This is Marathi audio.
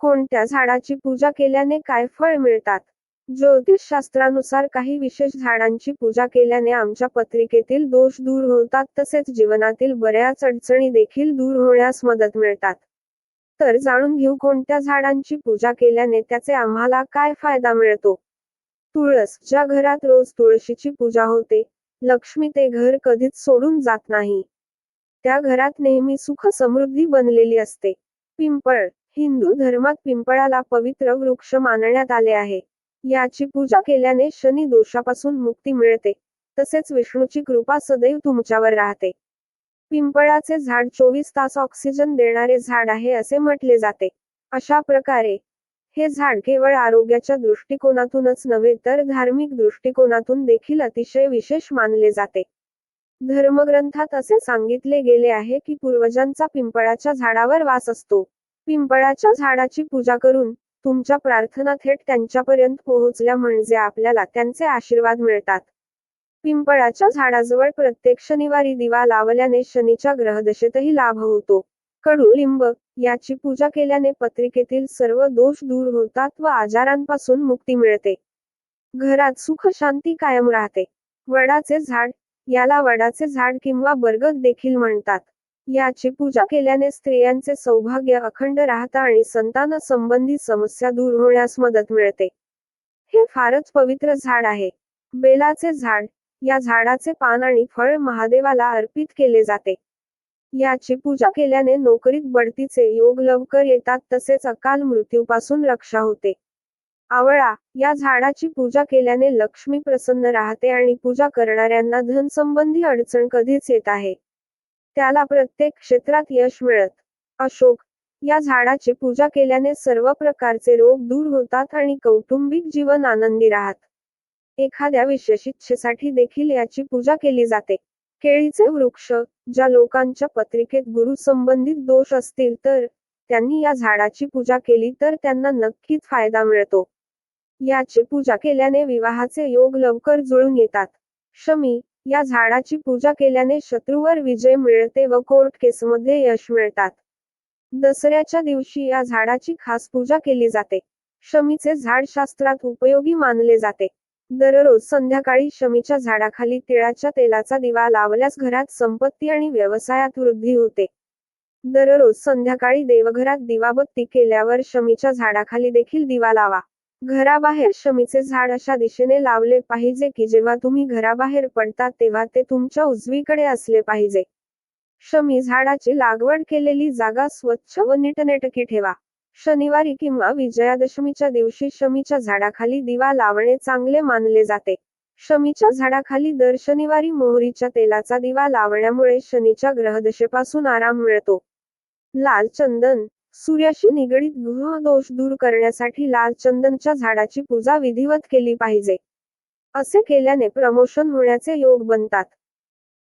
कोणत्या झाडाची पूजा केल्याने काय फळ मिळतात? ज्योतिषशास्त्रानुसार काही विशेष झाडांची पूजा केल्याने आमच्या पत्रिकेतील दोष दूर होतात तसेच जीवनातील बऱ्याच अडचणी देखील दूर होण्यास मदत मिळतात. तर जाणून घेऊ कोणत्या झाडांची पूजा केल्याने त्याचे आम्हाला काय फायदा मिळतो? तुळस ज्या घरात रोज तुळशीची पूजा होते लक्ष्मी ते घर कधीच सोडून जात नाही. त्या घरात नेहमी सुख समृद्धी बनलेली असते. पिंपळ हिंदू धर्मात पिंपळाला पवित्र वृक्ष मानण्यात आले आहे. याची पूजा केल्याने शनी दोषापासून मुक्ती मिळते. तसेच विष्णूची कृपा सदैव तुमच्यावर राहते. पिंपळाचे झाड चोवीस तास ऑक्सिजन देणारे झाड आहे असे म्हटले जाते. अशा प्रकारे हे झाड केवळ आरोग्याच्या दृष्टिकोनातूनच नव्हे तर धार्मिक दृष्टिकोनातून देखील अतिशय विशेष मानले जाते. धर्मग्रंथात असे सांगितले गेले आहे की पूर्वजांचा पिंपळाच्या झाडावर वास असतो. पिंपळाच्या झाडाची पूजा करून तुमच्या प्रार्थना थेट त्यांच्यापर्यंत पोहोचल्या म्हणजे आपल्याला त्यांचे आशीर्वाद मिळतात. पिंपळाच्या झाडाजवळ प्रत्येक शनिवारी दिवा लावल्याने शनीच्या ग्रहदशेतही लाभ होतो. कडुलिंब याची पूजा केल्याने पत्रिकेतील सर्व दोष दूर होतात व आजारांपासून मुक्ती मिळते. घरात सुख शांती कायम राहते. वडाचे झाड याला वडाचे झाड किंवा बरगद देखील म्हणतात. याची पूजा केल्याने स्त्रियांचे सौभाग्य अखंड राहता आणि संतान संबंधी समस्या दूर होण्यास मदत मिळते. हे फारच पवित्र झाड आहे. बेलाचे झाड या झाडाचे पान आणि फळ महादेवाला अर्पित केले जाते. याची पूजा केल्याने नोकरीत बढतीचे योग लवकर येतात तसेच अकाल मृत्यूपासून रक्षा होते. आवळा या झाडाची पूजा केल्याने लक्ष्मी प्रसन्न राहते आणि पूजा करणाऱ्यांना धन संबंधी अडचण कधीच येत आहे. त्याला प्रत्येक क्षेत्रात यश मिळत. अशोक या झाडाची पूजा केल्याने सर्व प्रकारचे रोग दूर होतात आणि कौटुंबिक जीवन आनंदी राहत. एखाद्या विशेष इच्छेसाठी देखील याची पूजा केली जाते. केळीचे वृक्ष ज्या लोकांच्या पत्रिकेत गुरु संबंधित दोष असतील तर त्यांनी या झाडाची पूजा केली तर त्यांना नक्कीच फायदा मिळतो. याची पूजा केल्याने विवाहाचे योग लवकर जुळून येतात. शमी या झाडाची पूजा केल्याने शत्रूवर विजय मिळते व कोर्ट केसमध्ये यश मिळतात. दसऱ्याच्या दिवशी या झाडाची खास पूजा केली जाते. शमीचे झाड शास्त्रात उपयोगी मानले जाते. दररोज संध्याकाळी शमीच्या झाडाखाली तिळाच्या तेलाचा दिवा लावल्यास घरात संपत्ती आणि व्यवसायात वृद्धी होते. दररोज संध्याकाळी देवघरात दिवाबत्ती केल्यावर शमीच्या झाडाखाली देखील दिवा लावा. घराबाहेर शमीचे झाड अशा दिशेने लावले पाहिजे की जेव्हा तुम्ही घराबाहेर पडता तेव्हा ते तुमच्या उजवीकडे असले पाहिजे. शमी झाडाची लागवड केलेली जागा स्वच्छ व नीटनेटकी ठेवा. शनिवारी किंवा विजयादशमीच्या दिवशी शमीच्या झाडाखाली दिवा लावणे चांगले मानले जाते. शमीच्या झाडाखाली दर शनिवारी मोहरीच्या तेलाचा दिवा लावण्यामुळे शनीच्या ग्रहदशेपासून आराम मिळतो. लाल चंदन सूर्याशी निगडीत गृह दोष दूर करण्यासाठी लाल चंदनच्या झाडाची पूजा विधिवत केली पाहिजे. असे केल्याने प्रमोशन होण्याचे योग बनतात.